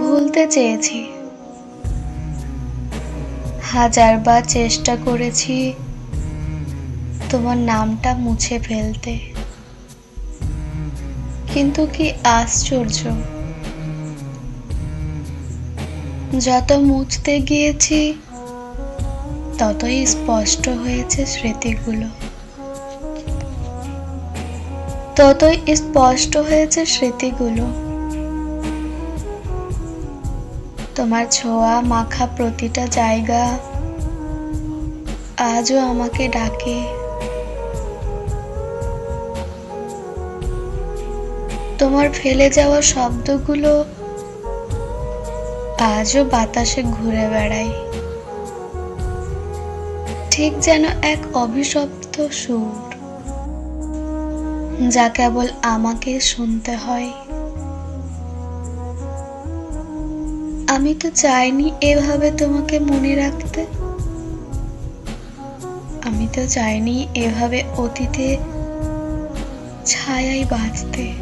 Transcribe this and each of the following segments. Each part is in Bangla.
ভুলতে চেয়েছি। হাজারবার চেষ্টা করেছি তোমার নামটা মুছে ফেলতে। কিন্তু কি আশ্চর্য। যত মুছতে গিয়েছি, ততই স্পষ্ট হয়েছে স্মৃতিগুলো। ততই স্পষ্ট হয়েছে স্মৃতিগুলো। তোমার ছোঁয়া, মাখা প্রতিটা জায়গা আজও আমাকে ডাকে। তোমার ফেলে যাওয়া শব্দগুলো আজও বাতাসে ঘুরে বেড়ায়। ঠিক যেন এক অভিশপ্ত সুর। যা কেবল আমাকে শুনতে হয়। আমি তো চাইনি এভাবে তোমাকে মনে রাখতে। আমি তো চাইনি এভাবে অতীতে ছায়াই বাঁচতে।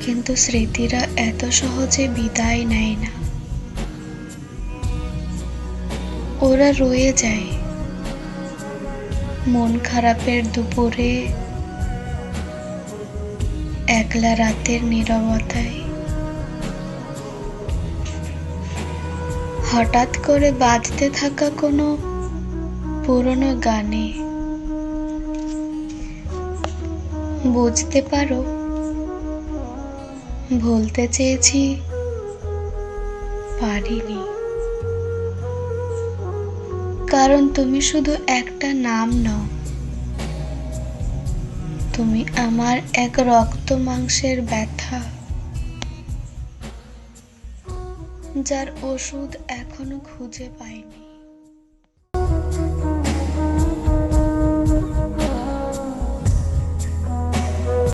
কিন্তু স্মৃতিরা এত সহজে বিদায় নেয় না। ওরা রয়ে যায়। মন খারাপের দুপুরে একলা রাতের নীরবতায়। হঠাৎ করে বাজতে থাকা কোনো পুরনো গানে। বুঝতে পারো, ভুলতে চেয়েছি, পারিনি। কারণ তুমি শুধু একটা নাম নও। তুমি আমার এক রক্ত মাংসের ব্যথা। যার ওষুধ এখনও খুঁজে পাইনি।